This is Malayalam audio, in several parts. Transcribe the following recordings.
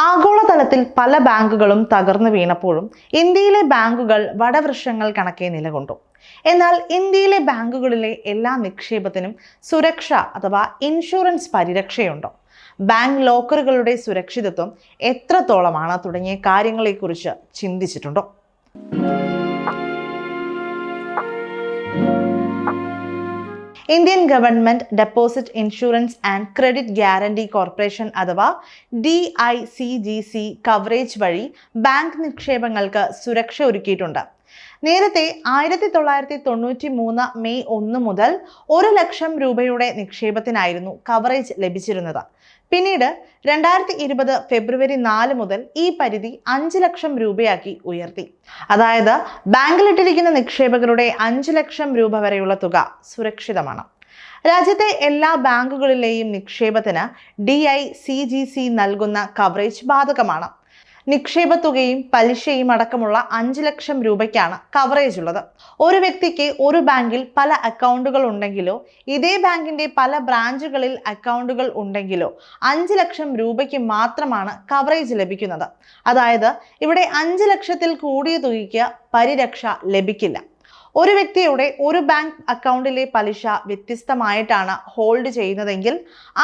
ആഗോളതലത്തിൽ പല ബാങ്കുകളും തകർന്നു വീണപ്പോഴും ഇന്ത്യയിലെ ബാങ്കുകൾ വടവൃക്ഷങ്ങൾ കണക്കെ നിലകൊണ്ടു. എന്നാൽ ഇന്ത്യയിലെ ബാങ്കുകളിലെ എല്ലാ നിക്ഷേപത്തിനും സുരക്ഷ അഥവാ ഇൻഷുറൻസ് പരിരക്ഷയുണ്ടോ? ബാങ്ക് ലോക്കറുകളുടെ സുരക്ഷിതത്വം എത്രത്തോളമാണ് തുടങ്ങിയ കാര്യങ്ങളെക്കുറിച്ച് ചിന്തിച്ചിട്ടുണ്ടോ? Indian government deposit insurance and credit guarantee corporation അഥവാ D I C G C coverage വഴി ബാങ്ക് നിക്ഷേപങ്ങൾക്ക് സുരക്ഷ ഒരുക്കിയിട്ടുണ്ട്. നേരത്തെ ആയിരത്തി തൊള്ളായിരത്തി തൊണ്ണൂറ്റി മൂന്ന് മെയ് ഒന്ന് മുതൽ ഒരു ലക്ഷം രൂപയുടെ നിക്ഷേപത്തിനായിരുന്നു കവറേജ് ലഭിച്ചിരുന്നത്. പിന്നീട് രണ്ടായിരത്തി ഇരുപത് ഫെബ്രുവരി നാല് മുതൽ ഈ പരിധി അഞ്ച് ലക്ഷം രൂപയാക്കി ഉയർത്തി. അതായത് ബാങ്കിലിട്ടിരിക്കുന്ന നിക്ഷേപകരുടെ അഞ്ച് ലക്ഷം രൂപ വരെയുള്ള തുക സുരക്ഷിതമാണ്. രാജ്യത്തെ എല്ലാ ബാങ്കുകളിലെയും നിക്ഷേപത്തിന് D I C G C നൽകുന്ന കവറേജ് ബാധകമാണ്. നിക്ഷേപ തുകയും പലിശയും അടക്കമുള്ള അഞ്ച് ലക്ഷം രൂപയ്ക്കാണ് കവറേജ് ഉള്ളത്. ഒരു വ്യക്തിക്ക് ഒരു ബാങ്കിൽ പല അക്കൗണ്ടുകൾ ഉണ്ടെങ്കിലോ ഇതേ ബാങ്കിന്റെ പല ബ്രാഞ്ചുകളിൽ അക്കൗണ്ടുകൾ ഉണ്ടെങ്കിലോ അഞ്ച് ലക്ഷം രൂപയ്ക്ക് മാത്രമാണ് കവറേജ് ലഭിക്കുന്നത്. അതായത് ഇവിടെ അഞ്ച് ലക്ഷത്തിൽ കൂടിയ തുകയ്ക്ക് പരിരക്ഷ ലഭിക്കില്ല. ഒരു വ്യക്തിയുടെ ഒരു ബാങ്ക് അക്കൗണ്ടിലെ പലിശ വ്യത്യസ്തമായിട്ടാണ് ഹോൾഡ് ചെയ്യുന്നതെങ്കിൽ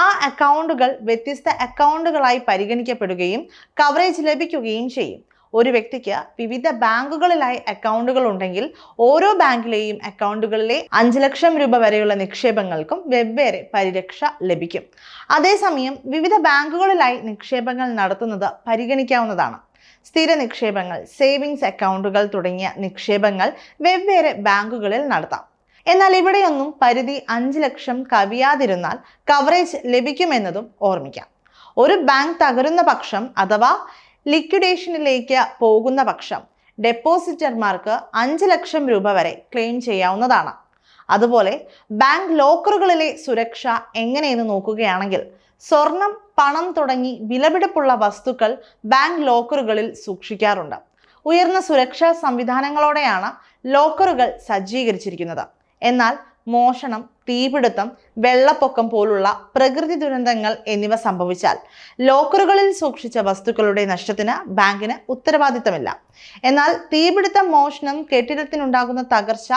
ആ അക്കൗണ്ടുകൾ വ്യത്യസ്ത അക്കൗണ്ടുകളായി പരിഗണിക്കപ്പെടുകയും കവറേജ് ലഭിക്കുകയും ചെയ്യും. ഒരു വ്യക്തിക്ക് വിവിധ ബാങ്കുകളിലായി അക്കൗണ്ടുകൾ ഉണ്ടെങ്കിൽ ഓരോ ബാങ്കിലെയും അക്കൗണ്ടുകളിലെ അഞ്ച് ലക്ഷം രൂപ വരെയുള്ള നിക്ഷേപങ്ങൾക്കും വെവ്വേറെ പരിരക്ഷ ലഭിക്കും. അതേസമയം വിവിധ ബാങ്കുകളിലായി നിക്ഷേപങ്ങൾ നടത്തുന്നത് പരിഗണിക്കാവുന്നതാണ്. സ്ഥിര നിക്ഷേപങ്ങൾ സേവിങ്സ് അക്കൗണ്ടുകൾ തുടങ്ങിയ നിക്ഷേപങ്ങൾ വെവ്വേറെ ബാങ്കുകളിൽ നടത്താം. എന്നാൽ ഇവിടെയൊന്നും പരിധി അഞ്ച് ലക്ഷം കവിയാതിരുന്നാൽ കവറേജ് ലഭിക്കുമെന്നതും ഓർമ്മിക്കാം. ഒരു ബാങ്ക് തകരുന്ന പക്ഷം അഥവാ ലിക്വിഡേഷനിലേക്ക് പോകുന്ന പക്ഷം ഡെപ്പോസിറ്റർമാർക്ക് അഞ്ച് ലക്ഷം രൂപ വരെ ക്ലെയിം ചെയ്യാവുന്നതാണ്. അതുപോലെ ബാങ്ക് ലോക്കറുകളിലെ സുരക്ഷ എങ്ങനെയെന്ന് നോക്കുകയാണെങ്കിൽ സ്വർണം പണം തുടങ്ങി വിലപിടിപ്പുള്ള വസ്തുക്കൾ ബാങ്ക് ലോക്കറുകളിൽ സൂക്ഷിക്കാറുണ്ട്. ഉയർന്ന സുരക്ഷാ സംവിധാനങ്ങളോടെയാണ് ലോക്കറുകൾ സജ്ജീകരിച്ചിരിക്കുന്നത്. എന്നാൽ മോഷണം തീപിടുത്തം വെള്ളപ്പൊക്കം പോലുള്ള പ്രകൃതി ദുരന്തങ്ങൾ എന്നിവ സംഭവിച്ചാൽ ലോക്കറുകളിൽ സൂക്ഷിച്ച വസ്തുക്കളുടെ നഷ്ടത്തിന് ബാങ്കിന് ഉത്തരവാദിത്തമില്ല. എന്നാൽ തീപിടുത്തം മോഷണം കെട്ടിടത്തിനുണ്ടാകുന്ന തകർച്ച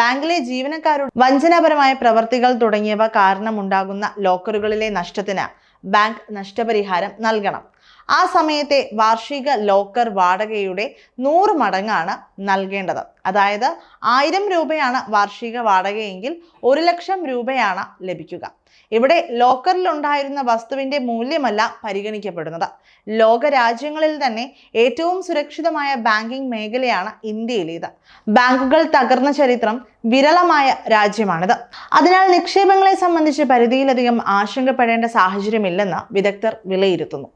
ബാങ്കിലെ ജീവനക്കാരുടെ വഞ്ചനാപരമായ പ്രവർത്തികൾ തുടങ്ങിയവ കാരണമുണ്ടാകുന്ന ലോക്കറുകളിലെ നഷ്ടത്തിന് ബാങ്ക് നഷ്ടപരിഹാരം നൽകണം. ആ സമയത്തെ വാർഷിക ലോക്കർ വാടകയുടെ നൂറ് മടങ്ങാണ് നൽകേണ്ടത്. അതായത് ആയിരം രൂപയാണ് വാർഷിക വാടകയെങ്കിൽ ഒരു ലക്ഷം രൂപയാണ് ലഭിക്കുക. ഇവിടെ ലോക്കറിൽ ഉണ്ടായിരുന്ന വസ്തുവിന്റെ മൂല്യമല്ല പരിഗണിക്കപ്പെടുന്നത്. ലോകരാജ്യങ്ങളിൽ തന്നെ ഏറ്റവും സുരക്ഷിതമായ ബാങ്കിംഗ് മേഖലയാണ് ഇന്ത്യയിലേത്. ബാങ്കുകൾ തകർന്ന ചരിത്രം വിരളമായ രാജ്യമാണിത്. അതിനാൽ നിക്ഷേപങ്ങളെ സംബന്ധിച്ച് പരിധിയിലധികം ആശങ്കപ്പെടേണ്ട സാഹചര്യമില്ലെന്ന് വിദഗ്ധർ വിലയിരുത്തുന്നു.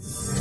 you